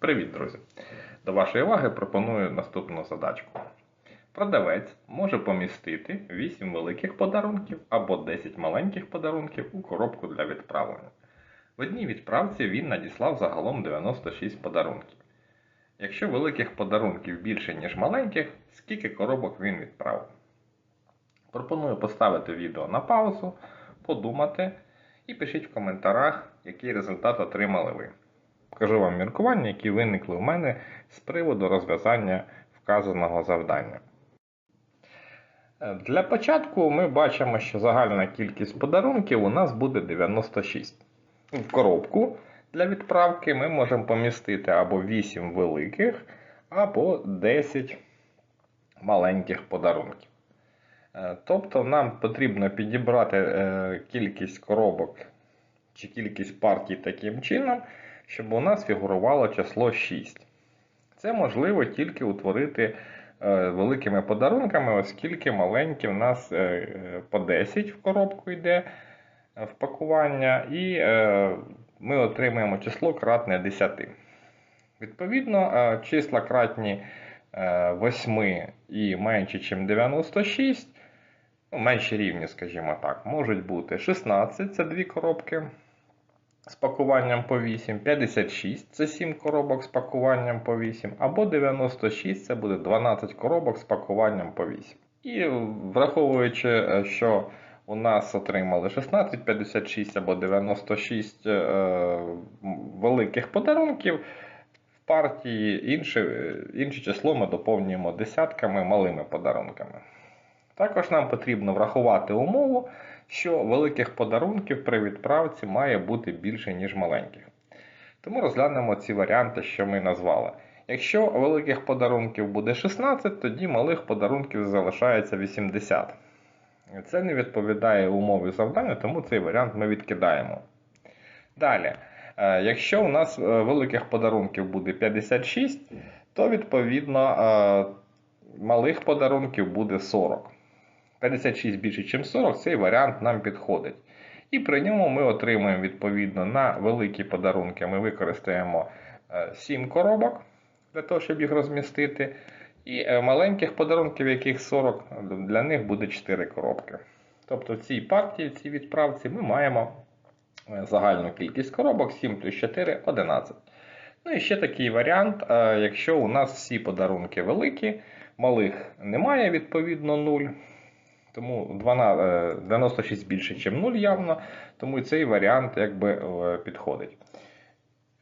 Привіт, друзі! До вашої уваги пропоную наступну задачку. Продавець може помістити 8 великих подарунків або 10 маленьких подарунків у коробку для відправлення. В одній відправці він надіслав загалом 96 подарунків. Якщо великих подарунків більше, ніж маленьких, скільки коробок він відправив? Пропоную поставити відео на паузу, подумати і пишіть в коментарях, який результат отримали ви. Покажу вам міркування, які виникли у мене з приводу розв'язання вказаного завдання. Для початку ми бачимо, що загальна кількість подарунків у нас буде 96. В коробку для відправки ми можемо помістити або 8 великих, або 10 маленьких подарунків. Е, Тобто нам потрібно підібрати е, кількість коробок чи кількість партій таким чином, щоб у нас фігурувало число 6. Це можливо тільки утворити е, великими подарунками, оскільки маленькі в нас е, по 10 в коробку йде е, в пакування, і ми отримуємо число кратне 10. Відповідно, числа кратні е, 8 і менше, ніж 96, ну, менші рівні, скажімо так, можуть бути 16 це дві коробки з пакуванням по 8, 56 це 7 коробок з пакуванням по 8, або 96 це буде 12 коробок з пакуванням по 8. І враховуючи, е, що у нас отримали 16, 56 або 96 е, великих подарунків, в партії інше, е, інше число ми доповнюємо десятками малими подарунками. Також нам потрібно врахувати умову, що великих подарунків при відправці має бути більше, ніж маленьких. Тому розглянемо ці варіанти, що ми назвали. Якщо великих подарунків буде 16, тоді малих подарунків залишається 80. Це не відповідає умові завдання, тому цей варіант ми відкидаємо. Далі, е, якщо у нас е, великих подарунків буде 56, то відповідно е, малих подарунків буде 40. 56 більше, ніж 40, цей варіант нам підходить. І при ньому ми отримуємо відповідно на великі подарунки. Ми використаємо 7 коробок для того, щоб їх розмістити. І е, маленьких подарунків, яких 40, для них буде 4 коробки. Тобто в цій партії, в цій відправці ми маємо е, загальну кількість коробок 7 плюс 4 11. Ну і ще такий варіант, е, якщо у нас всі подарунки великі, малих немає, відповідно 0. Тому 12, 96 більше, ніж 0 явно, тому і цей варіант якби е, підходить.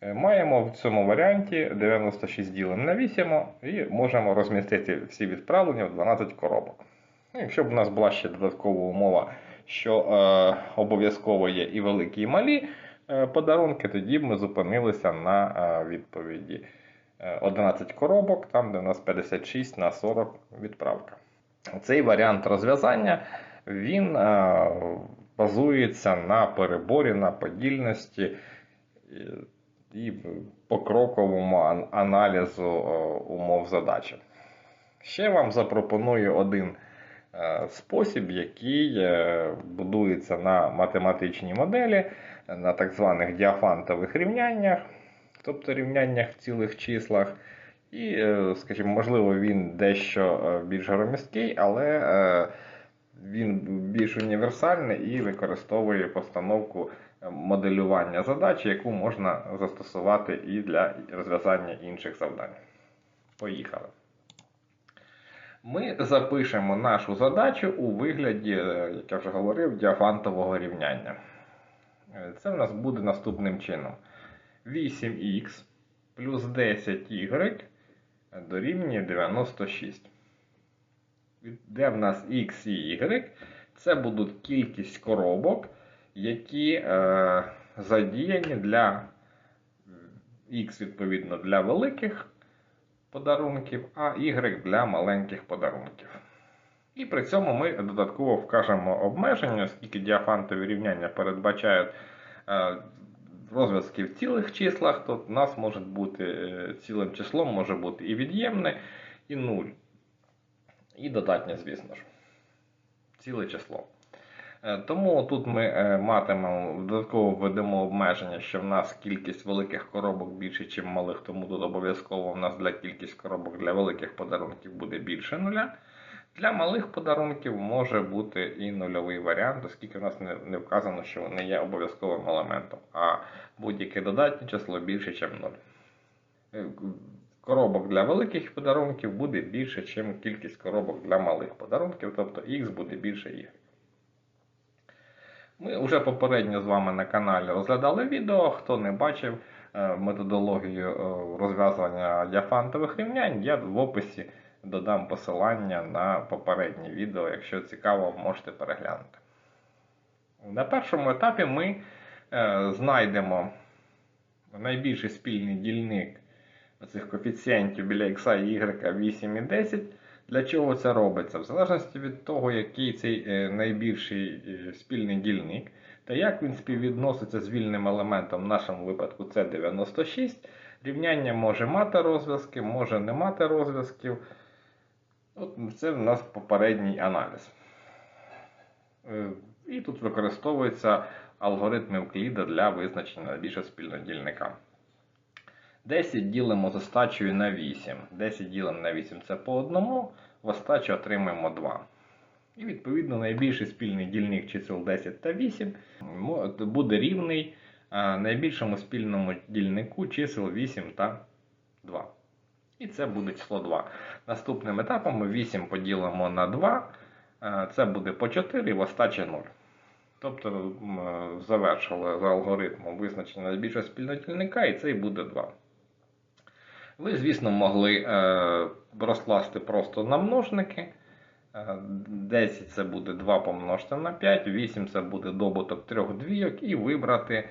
Е, Маємо в цьому варіанті 96 ділимо на 8 і можемо розмістити всі відправлення в 12 коробок. Ну, Якщо б у нас була ще додаткова умова, що е, обов'язково є і великі, і малі е, подарунки, тоді б ми зупинилися на е, відповіді е, 11 коробок, там де у нас 56 на 40 відправка. Цей варіант розв'язання він е, базується на переборі, на подільності і, покроковому аналізу е, умов задачі. Ще вам запропоную один е, спосіб, який будується на математичній моделі, на так званих діафантових рівняннях, тобто рівняннях в цілих числах. І, е, скажімо, можливо, він дещо е, більш громісткий, але е, він більш універсальний і використовує постановку моделювання задачі, яку можна застосувати і для розв'язання інших завдань. Поїхали. Ми запишемо нашу задачу у вигляді, як я вже говорив, діафантового рівняння. Це в нас буде наступним чином: 8х плюс 10y дорівнює 96. Де в нас x і y? Це будуть кількість коробок, які е, задіяні для x, відповідно, для великих подарунків, а y для маленьких подарунків. І при цьому ми додатково вкажемо обмеження, оскільки діафантові рівняння передбачають е, розв'язки в цілих числах, то в нас може бути е, цілим числом може бути і від'ємне, і 0. І додатнє, звісно ж. Ціле число. Е, Тому тут ми е, матимемо додатково введемо обмеження, що в нас кількість великих коробок більше, ніж малих, тому тут обов'язково в нас для кількість коробок для великих подарунків буде більше нуля. Для малих подарунків може бути і нульовий варіант, оскільки в нас не, вказано, що вони є обов'язковим елементом, а будь-яке додатнє число більше, ніж 0. Е, Коробок для великих подарунків буде більше, ніж кількість коробок для малих подарунків, тобто х буде більше y. Ми вже попередньо з вами на каналі розглядали відео. Хто не бачив е, методологію е, розв'язування діафантових рівнянь, я в описі додам посилання на попереднє відео. Якщо цікаво, можете переглянути. На першому етапі ми е, знайдемо найбільший спільний дільник цих коефіцієнтів біля x і y 8 і 10. Для чого це робиться? В залежності від того, який цей е, найбільший е, спільний дільник, та як він співвідноситься з вільним елементом, в нашому випадку це 96. Рівняння може мати розв'язки, може не мати розв'язків. От Це в нас попередній аналіз. Е, І тут використовується алгоритм Евкліда для визначення найбільшого спільного дільника. 10 ділимо з остачею на 8. 10 ділимо на 8 це по одному, в остачу отримаємо 2. І відповідно найбільший спільний дільник чисел 10 та 8 буде рівний найбільшому спільному дільнику чисел 8 та 2. І це буде число 2. Наступним етапом ми 8 поділимо на 2. Це буде по 4 в остачі 0. Тобто е, завершили за алгоритмом визначення найбільшого спільного дільника, і це і буде 2. Ви, звісно, могли е, розкласти просто на множники. Е, 10 це буде 2 помножити на 5, 8 це буде добуток трьох двійок, і вибрати е,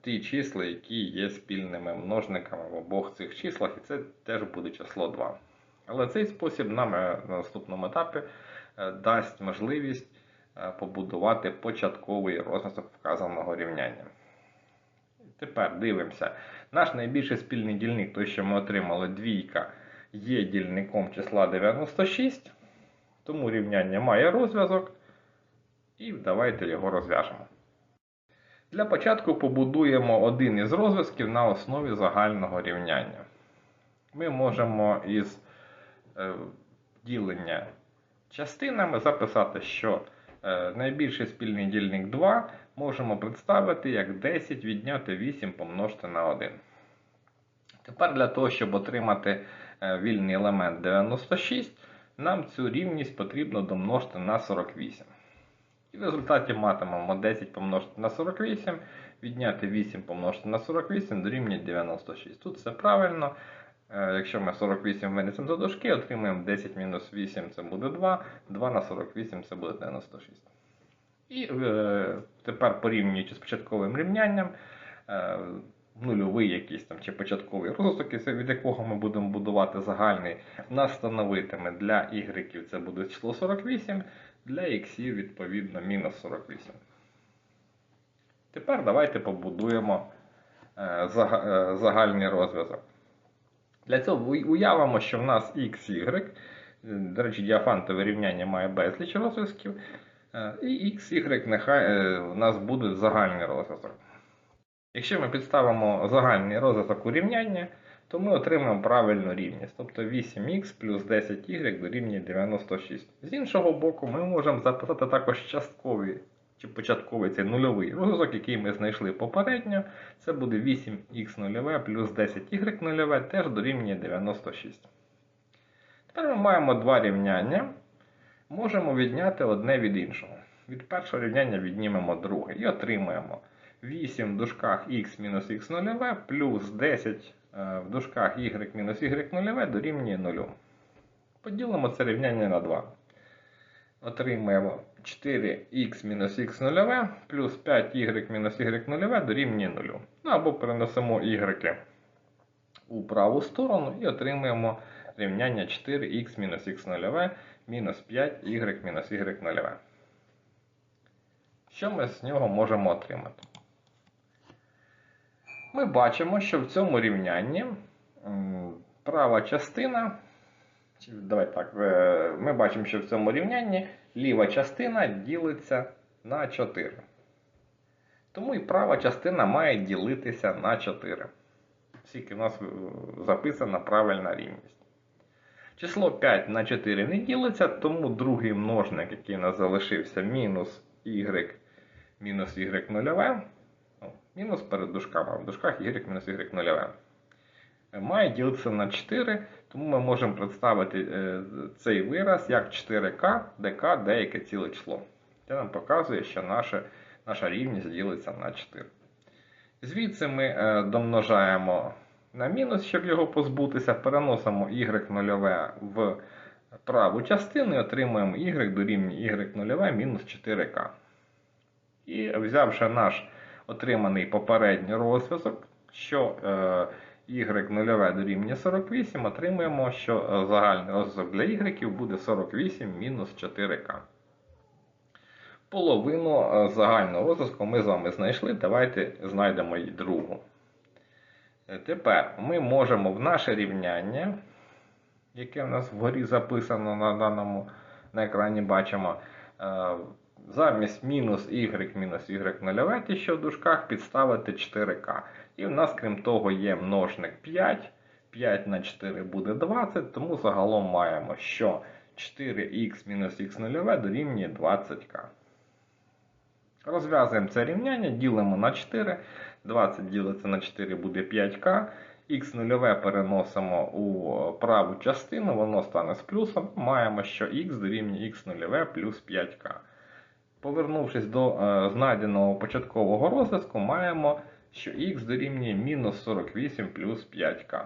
ті числа, які є спільними множниками в обох цих числах, і це теж буде число 2. Але цей спосіб нам е, на наступному етапі е, дасть можливість е, побудувати початковий розв'язок вказаного рівняння. Тепер дивимося. Наш найбільший спільний дільник, той, що ми отримали двійка, є дільником числа 96, тому рівняння має розв'язок. І давайте його розв'яжемо. Для початку побудуємо один із розв'язків на основі загального рівняння. Ми можемо із е, ділення частинами записати, що е, найбільший спільний дільник 2 можемо представити як 10 відняти 8 помножити на 1. Тепер для того, щоб отримати е, вільний елемент 96, нам цю рівність потрібно домножити на 48. І в результаті матимемо 10 помножити на 48, відняти 8 помножити на 48 дорівнює 96. Тут все правильно. Е, Якщо ми 48 винесемо за дужки, отримаємо 10 мінус 8 це буде 2, 2 на 48 це буде 96. І е, тепер порівнюючи з початковим рівнянням, е, нульовий якийсь там чи початковий розвиток, від якого ми будемо будувати загальний, нас становитиме для y це буде число 48, для x відповідно мінус 48. Тепер давайте побудуємо е, е, загальний розв'язок. Для цього уявимо, що в нас x, y, е, до речі, діафантове рівняння має безліч розв'язків, і x, y нехай у нас буде загальний розв'язок. Якщо ми підставимо загальний розв'язок у рівняння, то ми отримаємо правильну рівність. Тобто 8х плюс 10y дорівнює 96. З іншого боку, ми можемо записати також частковий чи початковий цей нульовий розв'язок, який ми знайшли попередньо. Це буде 8х нульове плюс 10y нульове теж дорівнює 96. Тепер ми маємо два рівняння. Можемо відняти одне від іншого. Від першого рівняння віднімемо друге і отримаємо 8 в дужках х мінус х нульове плюс 10 е, в дужках y мінус y нульове дорівнює 0. Поділимо це рівняння на 2. Отримаємо 4х мінус х нульове плюс 5y мінус y нульове дорівнює 0. Ну або перенесемо y у праву сторону і отримаємо рівняння 4х мінус х нульове мінус 5y мінус y нульове. Що ми з нього можемо отримати? Ми бачимо, що в цьому рівнянні права частина. Давай так, е, ми бачимо, що в цьому рівнянні ліва частина ділиться на 4. Тому і права частина має ділитися на 4. Скільки в нас е, записана правильна рівність. Число 5 на 4 не ділиться, тому другий множник, який у нас залишився, мінус y мінус y нульове, ну, мінус перед дужками, в дужках y мінус y нульове, має ділитися на 4, тому ми можемо представити е, цей вираз як 4k, де k деяке ціле число. Це нам показує, що наша, наша рівність ділиться на 4. Звідси ми е, домножаємо на мінус, щоб його позбутися, переносимо y нульове в праву частину і отримуємо y дорівнює y нульове мінус 4k. І взявши наш отриманий попередній розв'язок, що е, y нульове дорівнює 48, отримуємо, що е, загальний розв'язок для y буде 48 мінус 4k. Половину е, загального розв'язку ми з вами знайшли. Давайте знайдемо і другу. Тепер ми можемо в наше рівняння, яке в нас вгорі записано на даному на екрані, бачимо, замість мінус y мінус y нульове, що в дужках, підставити 4k. І в нас, крім того, є множник 5. 5 на 4 буде 20, тому загалом маємо, що 4х мінус х нульове дорівнює 20к. Розв'язуємо це рівняння, ділимо на 4. 20 ділиться на 4 буде 5к. Х нульове переносимо у праву частину, воно стане з плюсом. Маємо, що х дорівнює х нульове плюс 5к. Повернувшись до е, знайденого початкового розв'язку, маємо, що х дорівнює мінус 48 плюс 5к.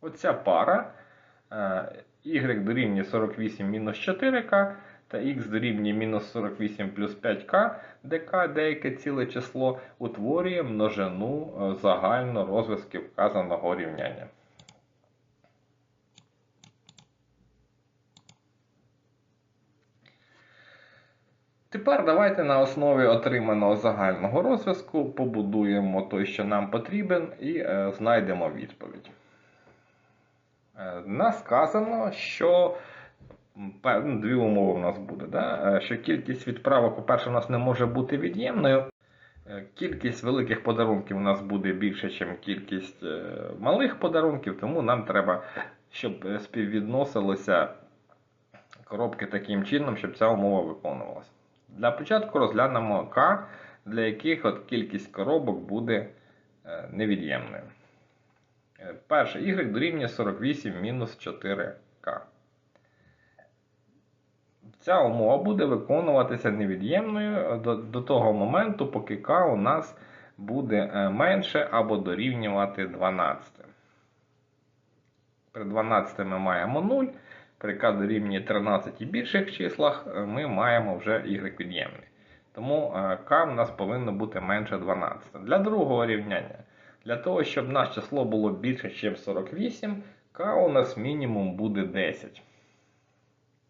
Оця пара е, y дорівнює 48 мінус 4к та х дорівнює мінус 48 плюс 5к, де k деяке ціле число утворює множину е, загально розв'язків вказаного рівняння. Тепер давайте на основі отриманого загального розв'язку побудуємо той, що нам потрібен, і е, знайдемо відповідь. Е, нас сказано, що ну, дві умови у нас буде. Да? Е, Що кількість відправок, по-перше, у нас не може бути від'ємною. Е, Кількість великих подарунків у нас буде більше, ніж кількість е, малих подарунків, тому нам треба, щоб співвідносилися коробки таким чином, щоб ця умова виконувалася. Для початку розглянемо К, для яких от кількість коробок буде е, невід'ємною. Е, Перше, y дорівнює 48 мінус 4К. Ця умова буде виконуватися невід'ємною до, до того моменту, поки К у нас буде е, менше або дорівнювати 12. При 12 ми маємо 0. При дорівнює 13 і більших числах е, ми маємо вже y від'ємний. Тому е, k у нас повинно бути менше 12. Для другого рівняння, для того, щоб наше число було більше, ніж 48, k у нас мінімум буде 10.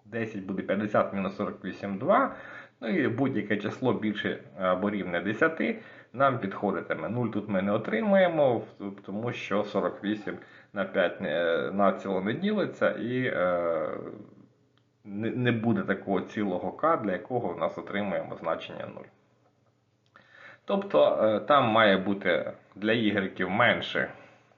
10 буде 50 мінус 48 2. Ну і будь-яке число більше або рівне 10 нам підходитиме. 0 тут ми не отримаємо, тому що 48 на 5 не- націло не ділиться і е, не, буде такого цілого k, для якого в нас отримуємо значення 0. Тобто е, там має бути для y менше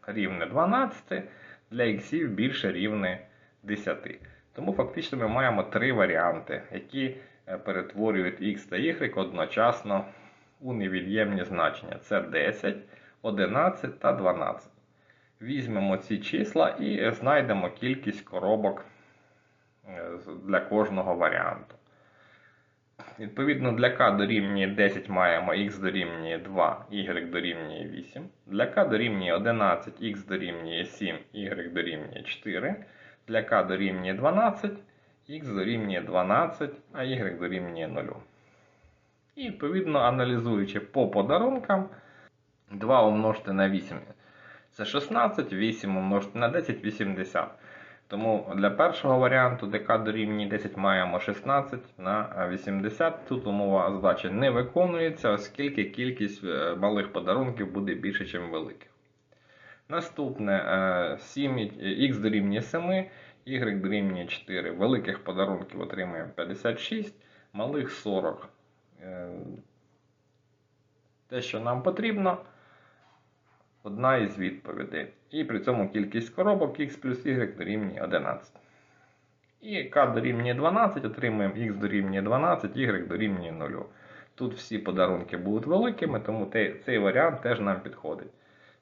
рівне 12, для x більше рівне 10. Тому фактично ми маємо три варіанти, які е, перетворюють x та y одночасно у невід'ємні значення. Це 10, 11 та 12. Візьмемо ці числа і знайдемо кількість коробок е, для кожного варіанту. Відповідно, для k дорівнює 10 маємо x дорівнює 2, y дорівнює 8. Для k дорівнює 11, x дорівнює 7, y дорівнює 4. Для k дорівнює 12, x дорівнює 12, а y дорівнює 0. І відповідно, аналізуючи по подарункам, 2 умножити на 8 це 16, 8 умножити на 10 80. Тому для першого варіанту, k дорівнює 10, маємо 16 на 80. Тут умова задачі не виконується, оскільки кількість е, малих подарунків буде більше, ніж великих. Наступне е, 7, x дорівнює 7, y дорівнює 4. Великих подарунків отримуємо 56, малих 40. Е, Те, що нам потрібно, одна із відповідей. І при цьому кількість коробок x плюс y дорівнює 11. І k дорівнює 12, отримуємо x дорівнює 12, y дорівнює 0. Тут всі подарунки будуть великими, тому цей варіант теж нам підходить.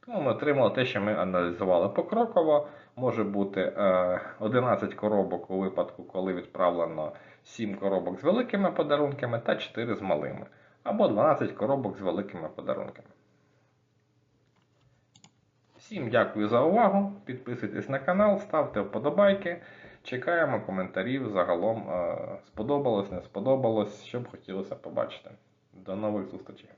Тому ми отримали те, що ми аналізували покроково. Може бути е, 11 коробок у випадку, коли відправлено 7 коробок з великими подарунками та 4 з малими. Або 12 коробок з великими подарунками. Всім дякую за увагу. Підписуйтесь на канал, ставте вподобайки. Чекаємо коментарів загалом. е, Сподобалось, не сподобалось, що б хотілося побачити. До нових зустрічей!